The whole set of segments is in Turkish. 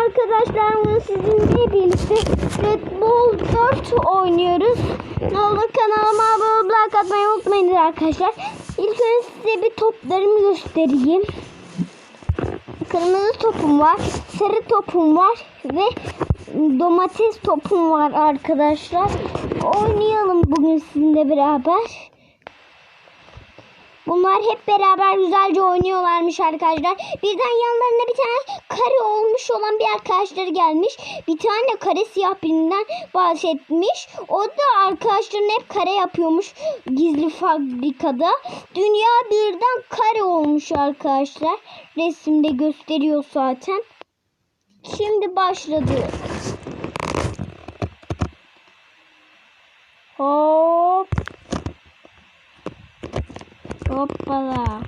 Arkadaşlar bugün sizinle birlikte Red Bull 4 oynuyoruz. Ne olur kanalıma abone olup like atmayı unutmayın arkadaşlar. İlk önce size bir toplarımı göstereyim. Kırmızı topum var, sarı topum var ve domates topum var arkadaşlar. Oynayalım bugün sizinle beraber. Bunlar hep beraber güzelce oynuyorlarmış arkadaşlar. Birden yanlarına bir tane kare olmuş olan bir arkadaşları gelmiş. Bir tane kare siyah birinden bahsetmiş. O da arkadaşlarını hep kare yapıyormuş gizli fabrikada. Dünya birden kare olmuş arkadaşlar. Resimde gösteriyor zaten. Şimdi başladı. Hop. Hoppala.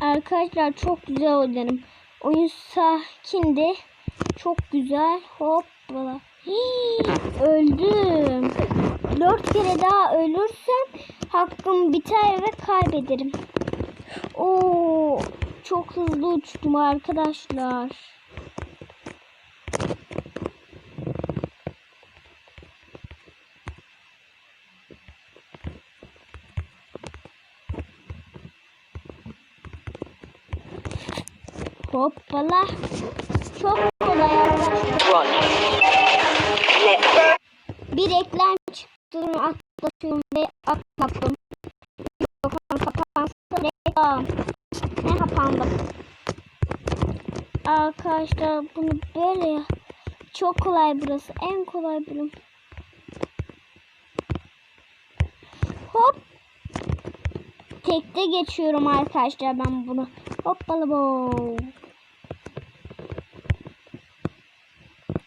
Arkadaşlar çok güzel oynarım. Oyun sakindi. Çok güzel. Hoppala. Hii, öldüm. Dört kere daha ölürsem hakkım biter ve kaybederim. Oo, çok hızlı uçtum arkadaşlar. Hoppala. Çok kolay arkadaşlar. Bir reklam çıktı. Atlatıyorum ve atlattım. Mikrofon kapansın. Reklam. Ne kapandı? Arkadaşlar bunu böyle ya. Çok kolay burası. En kolay bölüm. Hop. Tekte geçiyorum arkadaşlar ben bunu. Hoppala bo.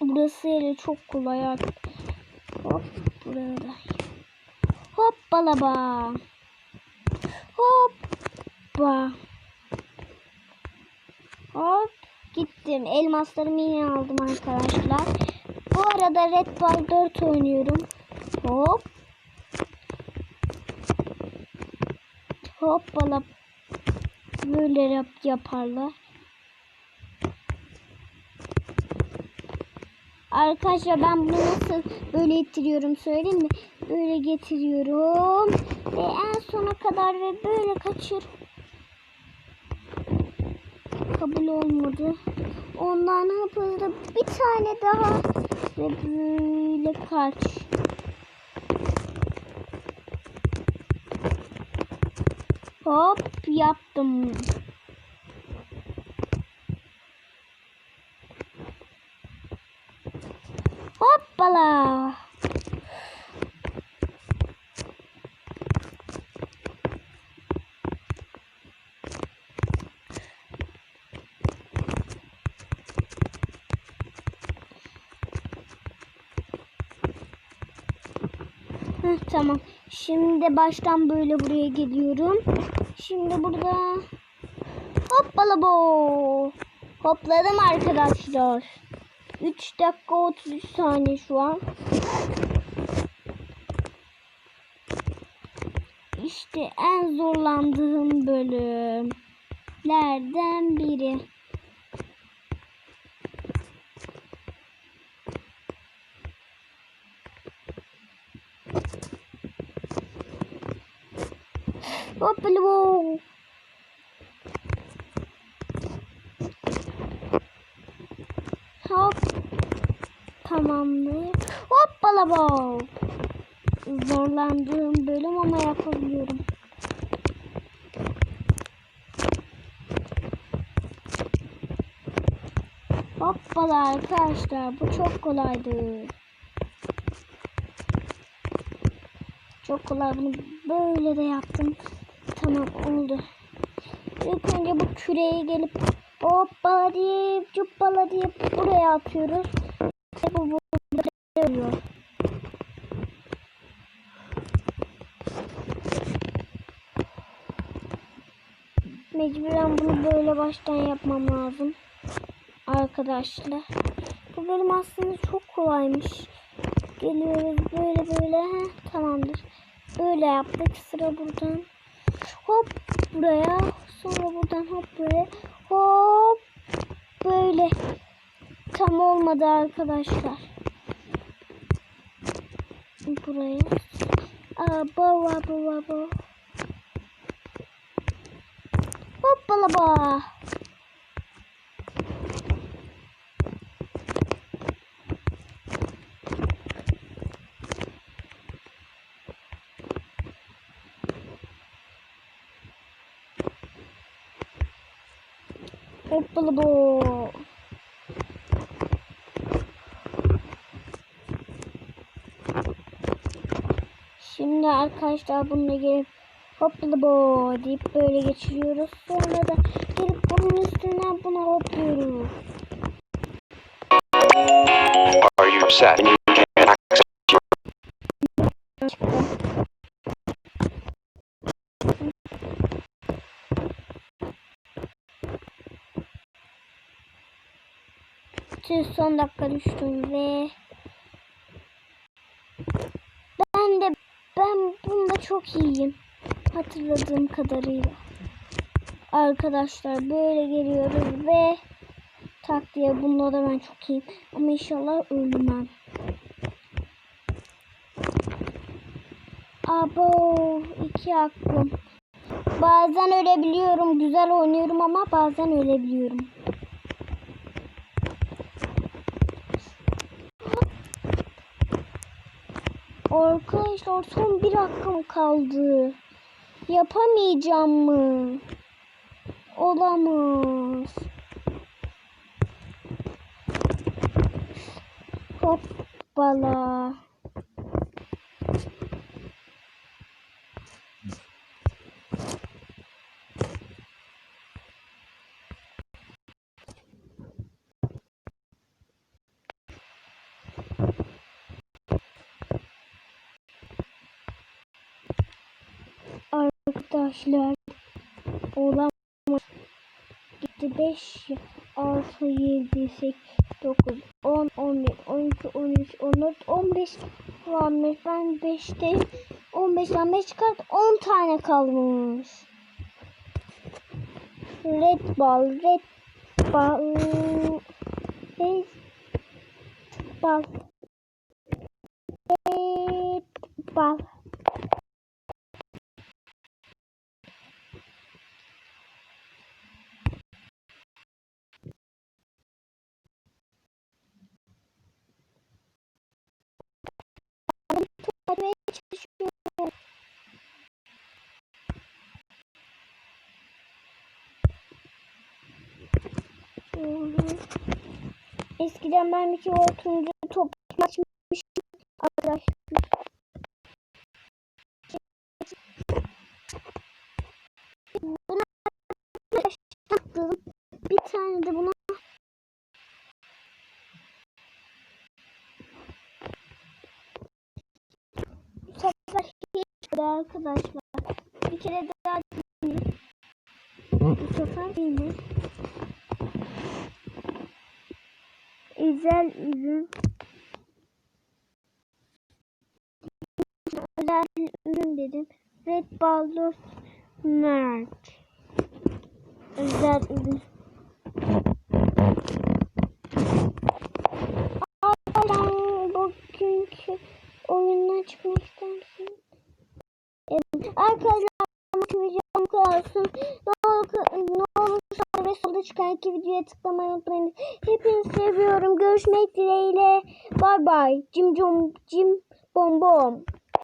Burası hele çok kolay artık. Hop buraya da. Hoppala ba. Hoppa. Hop gittim. Elmaslarımı yine aldım arkadaşlar. Bu arada Red Ball 4 oynuyorum. Hop. Hoppala. Böyle yap yaparlar. Arkadaşlar ben bunu nasıl böyle ittiriyorum söyleyeyim mi? Böyle getiriyorum. Ve en sona kadar ve böyle kaçır. Kabul olmadı. Ondan yapıldı? Bir tane daha. Ve böyle kaç. Hop yaptım. Hoppala. Heh, tamam. Şimdi baştan böyle buraya geliyorum. Şimdi burada hoppala bo. Hopladım arkadaşlar. 3 dakika 33 saniye şu an. İşte en zorlandığım bölümlerden biri. Hoppala bo. Hop. Tamamdır. Hoppala bo. Zorlandığım bölüm ama yapabiliyorum. Hoppala arkadaşlar bu çok kolaydı. Çok kolay bunu böyle de yaptım. Tamam oldu. İlk önce bu küreye gelip hoppala deyip cuppala deyip buraya atıyoruz. Bu burada oluyor. Mecburen bunu böyle baştan yapmam lazım. Arkadaşlar. Bu bölüm aslında çok kolaymış. Geliyoruz böyle böyle. Heh, tamamdır. Böyle yaptık. Sıra buradan hop buraya. Sonra buradan hop buraya. Hop böyle. Tam olmadı arkadaşlar. Buraya. Aa baba baba baba. Hoppala baba. Hoppala bo. Şimdi arkadaşlar bununla gelip hoppala bo deyip böyle geçiriyoruz. Sonra da gelip bunun üstünden buna hopluyoruz. Are you set? Tüh, son dakika düştüm ve ben de ben bunda çok iyiyim hatırladığım kadarıyla arkadaşlar böyle geliyoruz ve tak diye bunda da ben çok iyiyim ama inşallah ölmem Abo iki hakkım. Bazen ölebiliyorum. Güzel oynuyorum ama bazen ölebiliyorum. Arkadaşlar son bir hakkım kaldı. Yapamayacağım mı? Olamaz. Hoppala. Arkadaşlar olamaz. Gitti 5, 6, 7, 8, 9, 10, 11, 12, 13, 14, 15 varmış. Ben 5'te 15'ten 5 çıkart 10 tane kalmış. Red ball, red ball, red ball, red ball. Tutmaya çalışıyorum. Hı hı. Eskiden ben bir kere o turuncu top açmıştım arkadaşlar. Buna başlattım. Bir tane de buna bu sefer hiç arkadaşlar. Bir kere daha. Bu sefer değil mi? Özel ürün. Özel ürün dedim. Red Baldur's Merch. Özel ürün. Arkadaşlar bugünkü oyundan çıkmak ister? Evet. Arkadaşlar videom bu kadar olsun. Ne olur, ne olur iki videoya tıklamayı unutmayın. Hepinizi seviyorum. Görüşmek dileğiyle. Bay bay. Cim cum cim bom bom.